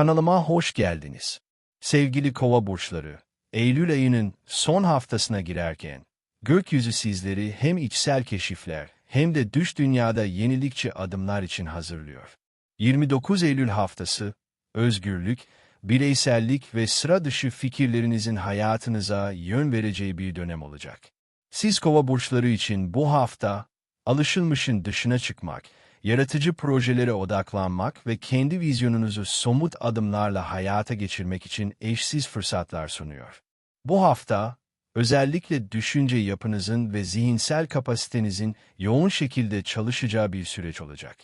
Kanalıma hoş geldiniz. Sevgili kova burçları, Eylül ayının son haftasına girerken, gökyüzü sizleri hem içsel keşifler hem de dış dünyada yenilikçi adımlar için hazırlıyor. 29 Eylül haftası, özgürlük, bireysellik ve sıra dışı fikirlerinizin hayatınıza yön vereceği bir dönem olacak. Siz kova burçları için bu hafta, alışılmışın dışına çıkmak, yaratıcı projelere odaklanmak ve kendi vizyonunuzu somut adımlarla hayata geçirmek için eşsiz fırsatlar sunuyor. Bu hafta, özellikle düşünce yapınızın ve zihinsel kapasitenizin yoğun şekilde çalışacağı bir süreç olacak.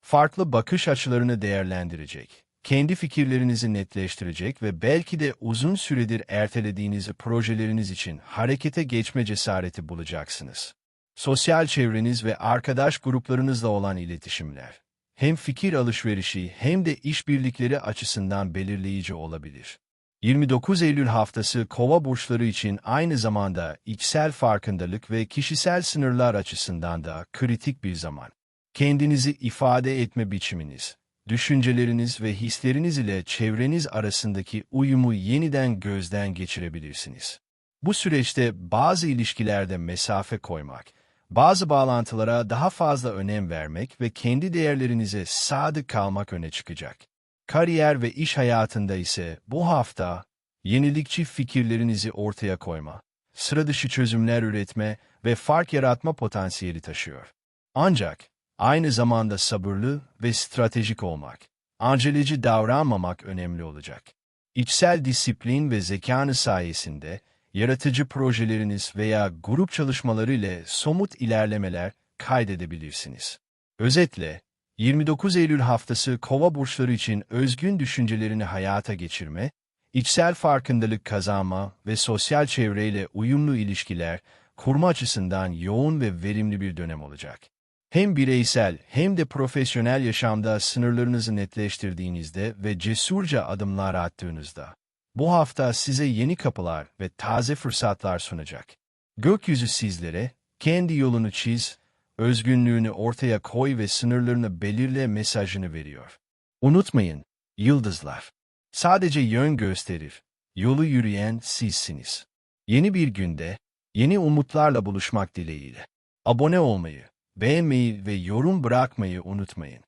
Farklı bakış açılarını değerlendirecek, kendi fikirlerinizi netleştirecek ve belki de uzun süredir ertelediğiniz projeleriniz için harekete geçme cesareti bulacaksınız. Sosyal çevreniz ve arkadaş gruplarınızla olan iletişimler, hem fikir alışverişi hem de işbirlikleri açısından belirleyici olabilir. 29 Eylül haftası kova burçları için aynı zamanda içsel farkındalık ve kişisel sınırlar açısından da kritik bir zaman. Kendinizi ifade etme biçiminiz, düşünceleriniz ve hisleriniz ile çevreniz arasındaki uyumu yeniden gözden geçirebilirsiniz. Bu süreçte bazı ilişkilerde mesafe koymak, bazı bağlantılara daha fazla önem vermek ve kendi değerlerinize sadık kalmak öne çıkacak. Kariyer ve iş hayatında ise bu hafta yenilikçi fikirlerinizi ortaya koyma, sıra dışı çözümler üretme ve fark yaratma potansiyeli taşıyor. Ancak aynı zamanda sabırlı ve stratejik olmak, aceleci davranmamak önemli olacak. İçsel disiplin ve zekanı sayesinde yaratıcı projeleriniz veya grup çalışmaları ile somut ilerlemeler kaydedebilirsiniz. Özetle, 29 Eylül haftası kova burçları için özgün düşüncelerini hayata geçirme, içsel farkındalık kazanma ve sosyal çevreyle uyumlu ilişkiler kurma açısından yoğun ve verimli bir dönem olacak. Hem bireysel hem de profesyonel yaşamda sınırlarınızı netleştirdiğinizde ve cesurca adımlar attığınızda, bu hafta size yeni kapılar ve taze fırsatlar sunacak. Gökyüzü sizlere, kendi yolunu çiz, özgünlüğünü ortaya koy ve sınırlarını belirle mesajını veriyor. Unutmayın, yıldızlar. Sadece yön gösterir, yolu yürüyen sizsiniz. Yeni bir günde, yeni umutlarla buluşmak dileğiyle. Abone olmayı, beğenmeyi ve yorum bırakmayı unutmayın.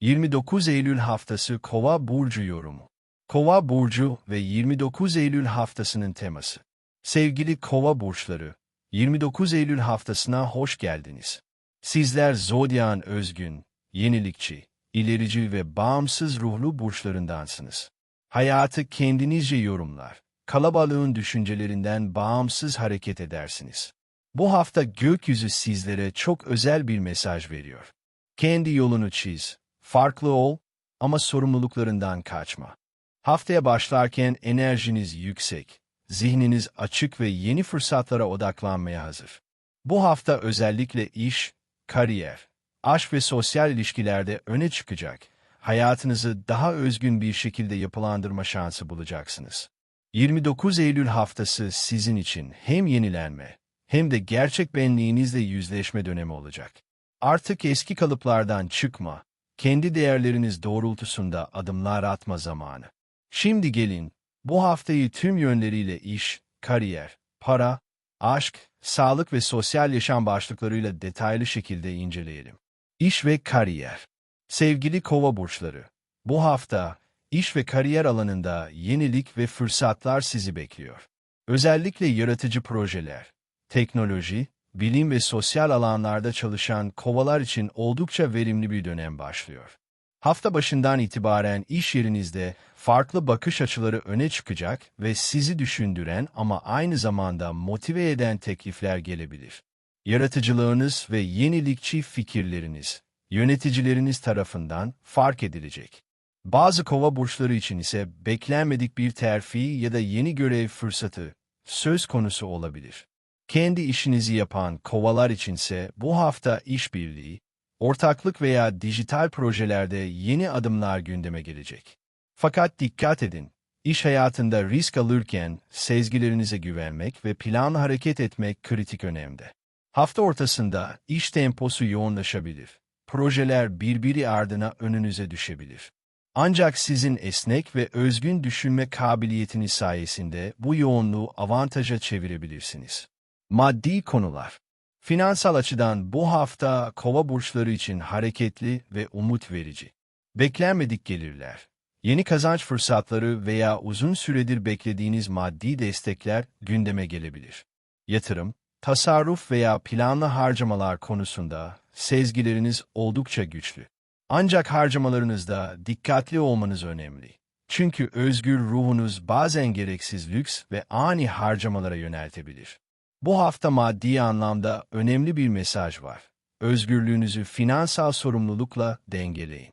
29 Eylül haftası Kova Burcu yorumu. Kova burcu ve 29 Eylül haftasının teması. Sevgili Kova burçları, 29 Eylül haftasına hoş geldiniz. Sizler Zodyak'ın özgün, yenilikçi, ilerici ve bağımsız ruhlu burçlarındansınız. Hayatı kendinizce yorumlar, kalabalığın düşüncelerinden bağımsız hareket edersiniz. Bu hafta gökyüzü sizlere çok özel bir mesaj veriyor. Kendi yolunu çiz, farklı ol ama sorumluluklarından kaçma. Haftaya başlarken enerjiniz yüksek, zihniniz açık ve yeni fırsatlara odaklanmaya hazır. Bu hafta özellikle iş, kariyer, aşk ve sosyal ilişkilerde öne çıkacak, hayatınızı daha özgün bir şekilde yapılandırma şansı bulacaksınız. 29 Eylül haftası sizin için hem yenilenme hem de gerçek benliğinizle yüzleşme dönemi olacak. Artık eski kalıplardan çıkma, kendi değerleriniz doğrultusunda adımlar atma zamanı. Şimdi gelin, bu haftayı tüm yönleriyle iş, kariyer, para, aşk, sağlık ve sosyal yaşam başlıklarıyla detaylı şekilde inceleyelim. İş ve kariyer. Sevgili kova burçları, bu hafta iş ve kariyer alanında yenilik ve fırsatlar sizi bekliyor. Özellikle yaratıcı projeler, teknoloji, bilim ve sosyal alanlarda çalışan kovalar için oldukça verimli bir dönem başlıyor. Hafta başından itibaren iş yerinizde farklı bakış açıları öne çıkacak ve sizi düşündüren ama aynı zamanda motive eden teklifler gelebilir. Yaratıcılığınız ve yenilikçi fikirleriniz, yöneticileriniz tarafından fark edilecek. Bazı kova burçları için ise beklenmedik bir terfi ya da yeni görev fırsatı söz konusu olabilir. Kendi işinizi yapan kovalar içinse bu hafta işbirliği, ortaklık veya dijital projelerde yeni adımlar gündeme gelecek. Fakat dikkat edin, iş hayatında risk alırken sezgilerinize güvenmek ve planlı hareket etmek kritik önemde. Hafta ortasında iş temposu yoğunlaşabilir. Projeler birbiri ardına önünüze düşebilir. Ancak sizin esnek ve özgün düşünme kabiliyetiniz sayesinde bu yoğunluğu avantaja çevirebilirsiniz. Maddi konular Finansal açıdan bu hafta kova burçları için hareketli ve umut verici. Beklenmedik gelirler, yeni kazanç fırsatları veya uzun süredir beklediğiniz maddi destekler gündeme gelebilir. Yatırım, tasarruf veya planlı harcamalar konusunda sezgileriniz oldukça güçlü. Ancak harcamalarınızda dikkatli olmanız önemli. Çünkü özgür ruhunuz bazen gereksiz lüks ve ani harcamalara yöneltebilir. Bu hafta maddi anlamda önemli bir mesaj var. Özgürlüğünüzü finansal sorumlulukla dengeleyin.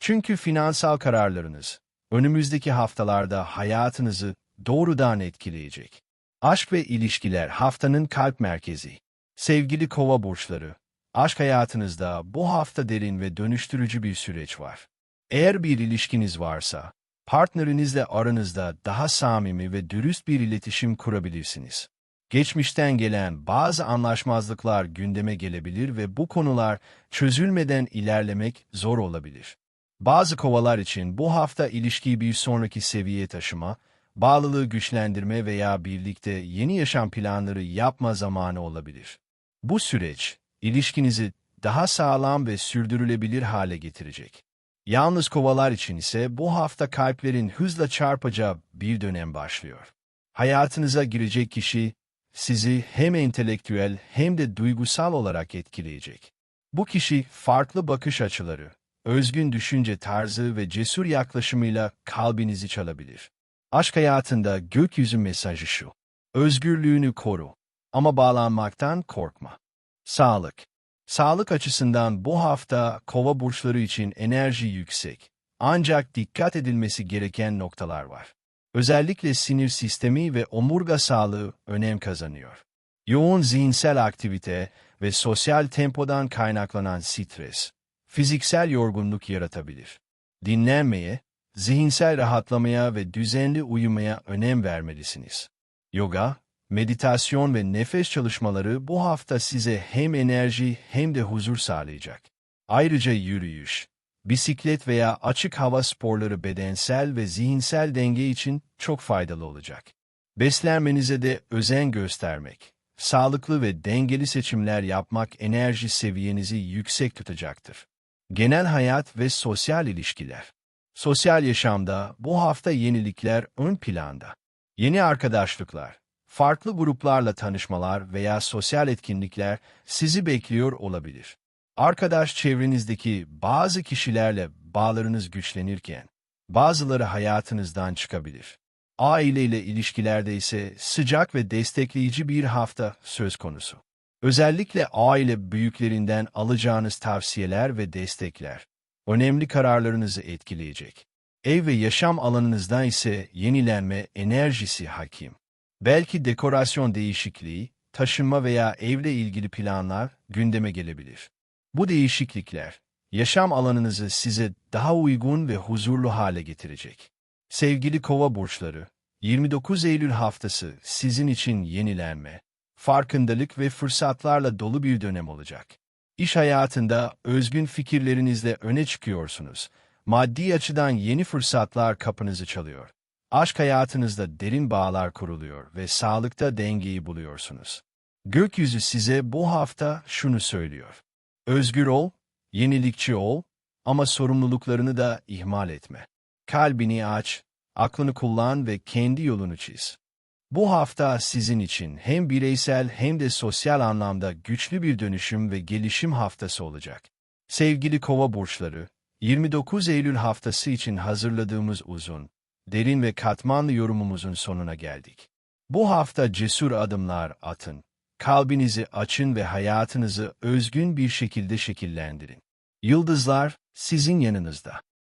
Çünkü finansal kararlarınız önümüzdeki haftalarda hayatınızı doğrudan etkileyecek. Aşk ve ilişkiler haftanın kalp merkezi. Sevgili kova burçları, aşk hayatınızda bu hafta derin ve dönüştürücü bir süreç var. Eğer bir ilişkiniz varsa, partnerinizle aranızda daha samimi ve dürüst bir iletişim kurabilirsiniz. Geçmişten gelen bazı anlaşmazlıklar gündeme gelebilir ve bu konular çözülmeden ilerlemek zor olabilir. Bazı kovalar için bu hafta ilişkiyi bir sonraki seviyeye taşıma, bağlılığı güçlendirme veya birlikte yeni yaşam planları yapma zamanı olabilir. Bu süreç, ilişkinizi daha sağlam ve sürdürülebilir hale getirecek. Yalnız kovalar için ise bu hafta kalplerin hızla çarpacağı bir dönem başlıyor. Hayatınıza girecek kişi, sizi hem entelektüel hem de duygusal olarak etkileyecek. Bu kişi farklı bakış açıları, özgün düşünce tarzı ve cesur yaklaşımıyla kalbinizi çalabilir. Aşk hayatında gökyüzü mesajı şu. Özgürlüğünü koru ama bağlanmaktan korkma. Sağlık. Sağlık açısından bu hafta kova burçları için enerji yüksek. Ancak dikkat edilmesi gereken noktalar var. Özellikle sinir sistemi ve omurga sağlığı önem kazanıyor. Yoğun zihinsel aktivite ve sosyal tempodan kaynaklanan stres, fiziksel yorgunluk yaratabilir. Dinlenmeye, zihinsel rahatlamaya ve düzenli uyumaya önem vermelisiniz. Yoga, meditasyon ve nefes çalışmaları bu hafta size hem enerji hem de huzur sağlayacak. Ayrıca yürüyüş, bisiklet veya açık hava sporları bedensel ve zihinsel denge için çok faydalı olacak. Beslenmenize de özen göstermek, sağlıklı ve dengeli seçimler yapmak enerji seviyenizi yüksek tutacaktır. Genel hayat ve sosyal ilişkiler Sosyal yaşamda bu hafta yenilikler ön planda. Yeni arkadaşlıklar, farklı gruplarla tanışmalar veya sosyal etkinlikler sizi bekliyor olabilir. Arkadaş çevrenizdeki bazı kişilerle bağlarınız güçlenirken, bazıları hayatınızdan çıkabilir. Aileyle ilişkilerde ise sıcak ve destekleyici bir hafta söz konusu. Özellikle aile büyüklerinden alacağınız tavsiyeler ve destekler, önemli kararlarınızı etkileyecek. Ev ve yaşam alanınızda ise yenilenme enerjisi hakim. Belki dekorasyon değişikliği, taşınma veya evle ilgili planlar gündeme gelebilir. Bu değişiklikler, yaşam alanınızı size daha uygun ve huzurlu hale getirecek. Sevgili kova burçları, 29 Eylül haftası sizin için yenilenme, farkındalık ve fırsatlarla dolu bir dönem olacak. İş hayatında özgün fikirlerinizle öne çıkıyorsunuz. Maddi açıdan yeni fırsatlar kapınızı çalıyor. Aşk hayatınızda derin bağlar kuruluyor ve sağlıkta dengeyi buluyorsunuz. Gökyüzü size bu hafta şunu söylüyor. Özgür ol, yenilikçi ol ama sorumluluklarını da ihmal etme. Kalbini aç, aklını kullan ve kendi yolunu çiz. Bu hafta sizin için hem bireysel hem de sosyal anlamda güçlü bir dönüşüm ve gelişim haftası olacak. Sevgili kova burçları, 29 Eylül haftası için hazırladığımız uzun, derin ve katmanlı yorumumuzun sonuna geldik. Bu hafta cesur adımlar atın, kalbinizi açın ve hayatınızı özgün bir şekilde şekillendirin. Yıldızlar sizin yanınızda.